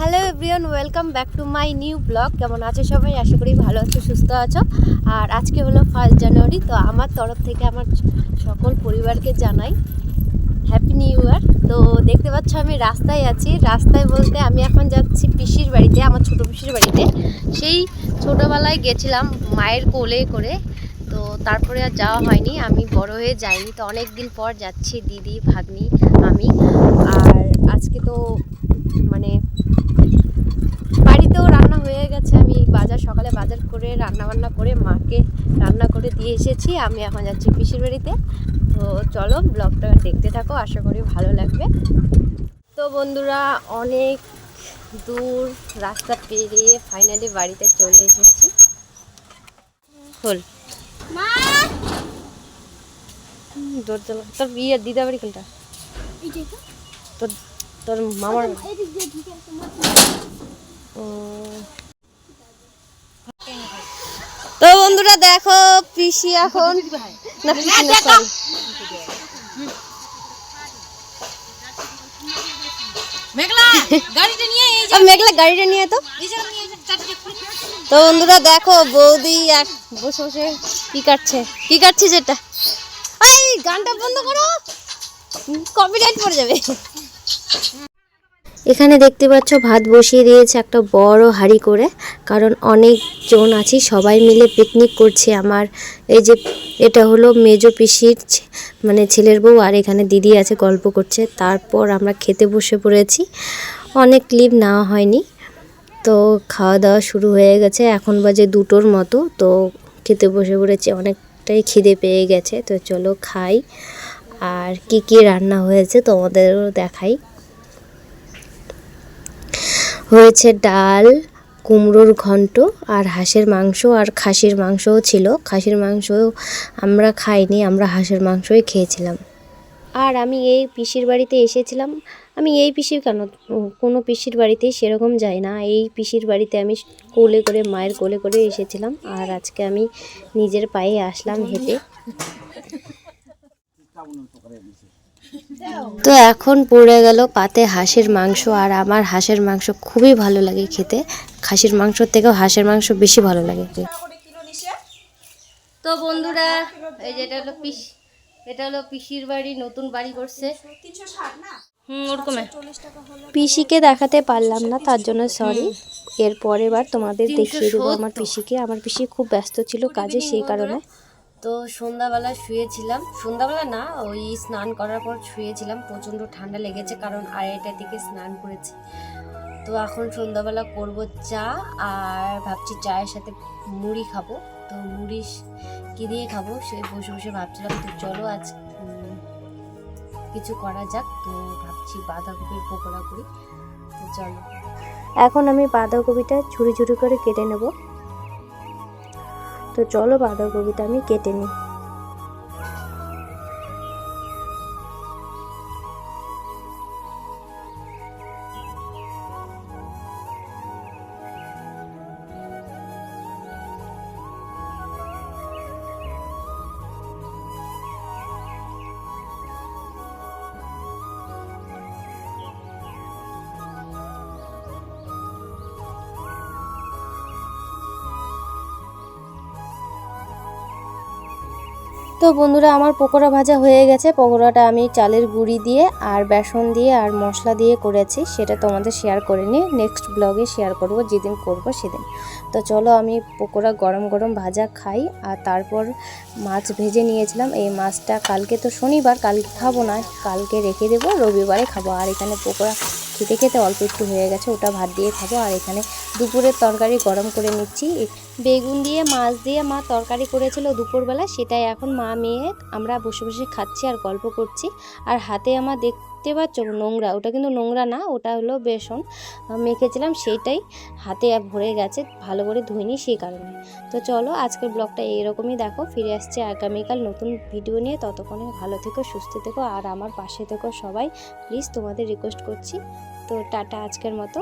Hello everyone, welcome back to my new blog. কেমন আছো সবাই? আশা করি ভালো আছো, সুস্থ আছো। আর আজকে হলো ফার্স্ট জানুয়ারি তো আমার তরফ থেকে আমার সকল পরিবারকে জানাই হ্যাপি নিউ ইয়ার তো দেখতে পাচ্ছ আমি রাস্তায় আছি। রাস্তায় বলতে আমি এখন যাচ্ছি পিসির বাড়িতে, আমার ছোটো পিসির বাড়িতে। সেই ছোটোবেলায় গেছিলাম মায়ের কোলে করে, তো তারপরে আর যাওয়া হয়নি। আমি বড় হয়ে যাইনি, তো অনেক দিন পর যাচ্ছি দিদি, ভাগ্নি আমি আর আজকে তো মানে বাড়িতেও রান্না হয়ে গেছে। আমি বাজার সকালে বাজার করে রান্না বান্না করে মাকে রান্না করে দিয়ে এসেছি। আমি এখন যাচ্ছি পিসির বাড়িতে। তো চলো ব্লগটা দেখতে থাকো আশা করি ভালো লাগবে। তো বন্ধুরা অনেক দূর রাস্তা পেরিয়ে ফাইনালি বাড়িতে চলে এসেছি। হল তোর বিয়ে দিদা বাড়ি কোনটা? তোর তোর মামার তো বন্ধুরা দেখো পিসি এখন না পিসি না সরি মেঘলা গাড়িটা নিয়ে তো। তো বন্ধুরা দেখো বৌদি এক বসে বসে কি কাটছে? কি কাটছে যেটা? এই গানটা বন্ধ করো। কপিরাইট পড়ে যাবে। এখানে দেখতে পাচ্ছ, ভাত বসিয়ে দিয়েছে একটা বড় হাঁড়ি করে। কারণ অনেক জন আছি, সবাই মিলে পিকনিক করছে আমার। এই যে, এটা হলো মেজো পিসির মানে ছেলের বউ আর এখানে দিদি আছে, গল্প করছে। তারপর আমরা খেতে বসে পড়েছি। অনেক ক্লিপ নেওয়া হয়নি। তো খাওয়া দাওয়া শুরু হয়ে গেছে, এখন বাজে দুটোর মতো। তো খেতে বসে পড়েছি, অনেকটাই খিদে পেয়ে গেছে। তো চলো খাই। আর কি কি রান্না হয়েছে তোমাদেরও দেখাই। হয়েছে ডাল, কুমড়োর ঘন্ট আর হাঁসের মাংস আর খাসির মাংসও ছিল। খাসির মাংস আমরা খাইনি, আমরা হাঁসের মাংসই খেয়েছিলাম। আর আমি এই পিসির বাড়িতে এসেছিলাম। আমি এই পিসির কেন? কোনো পিসির বাড়িতেই সেরকম যাই না। এই পিসির বাড়িতে আমি কোলে করে, মায়ের কোলে করে এসেছিলাম। আর আজকে আমি নিজের পায়ে আসলাম হেঁটে। তো এখন পড়ে গেল পাতে হাঁসের মাংস, আর আমার হাঁসের মাংস খুবই ভালো লাগে খেতে। খাসির মাংসর থেকেও হাঁসের মাংস বেশি ভালো লাগে তো বন্ধুরা, এই যে এটা হলো পিস, এটা হলো পিসির বাড়ি, নতুন বাড়ি করছে। হুম পিসিকে দেখাতে পারলাম না, তার জন্য সরি এর পরের বার তোমাদের দেখিয়ে দেবো আমার পিসিকে। আমার পিসি খুব ব্যস্ত ছিল কাজে, সেই কারণে। তো সন্ধ্যাবেলা শুয়েছিলাম। সন্ধ্যাবেলা না, ওই স্নান করার পর শুয়েছিলাম। প্রচণ্ড ঠান্ডা লেগেছে কারণ আড়াইটার দিকে স্নান করেছি। তো এখন সন্ধ্যাবেলা করব চা আর ভাবছি চায়ের সাথে মুড়ি খাব। তো মুড়ি কি দিয়ে খাব সে বসে বসে ভাবছিলাম। তো চলো আজ কিছু করা যাক। তো ভাবছি বাঁধাকপির পকোড়া করি। তো চলো। এখন আমি বাঁধাকপিটা ঝুড়ি ঝুড়ি করে কেটে নেব। তো চলো বাঁধাকপিটা আমি কেটে নিই। তো বন্ধুরা, আমার পকোড়া ভাজা হয়ে গেছে। পকোড়াটা আমি চালের গুঁড়ি দিয়ে আর বেসন দিয়ে আর মশলা দিয়ে করেছি। সেটা তোমাদের শেয়ার করে নিয়ে নেক্সট ব্লগে শেয়ার করব, যেদিন করব সেদিন। তো চলো, আমি পকোড়া গরম গরম ভাজা খাই আর তারপর মাছ ভেজে নিয়েছিলাম। এই মাছটা কালকে তো শনিবার, কালকে খাব না, কালকে রেখে দেবো, রবিবারে খাব। আর এখানে পকোড়া খেতে খেতে অল্প একটু হয়ে গেছে, ওটা ভাত দিয়ে খাব। আর এখানে দুপুরের তরকারি গরম করে নিচ্ছি। বেগুন দিয়ে, মাছ দিয়ে মা তরকারি করেছিল দুপুরবেলা, সেটাই এখন মা মেয়ে আমরা বসে বসে খাচ্ছি আর গল্প করছি। আর হাতে আমার দেখতে পাচ্ছ নোংরা, ওটা কিন্তু নোংরা না, ওটা হলো বেসন। মেখেছিলাম, সেইটাই হাতে ভরে গেছে, ভালো করে ধুইনি সেই কারণে। তো চলো, আজকের ব্লগটা এইরকমই দেখো, ফিরে আসছে আগামীকাল নতুন ভিডিও নিয়ে। ততক্ষণে ভালো থেকো, সুস্থ থেকো, আর আমার পাশে থেকো সবাই। প্লিজ তোমাদের রিকোয়েস্ট করছি। তো টাটা আজকের মতো।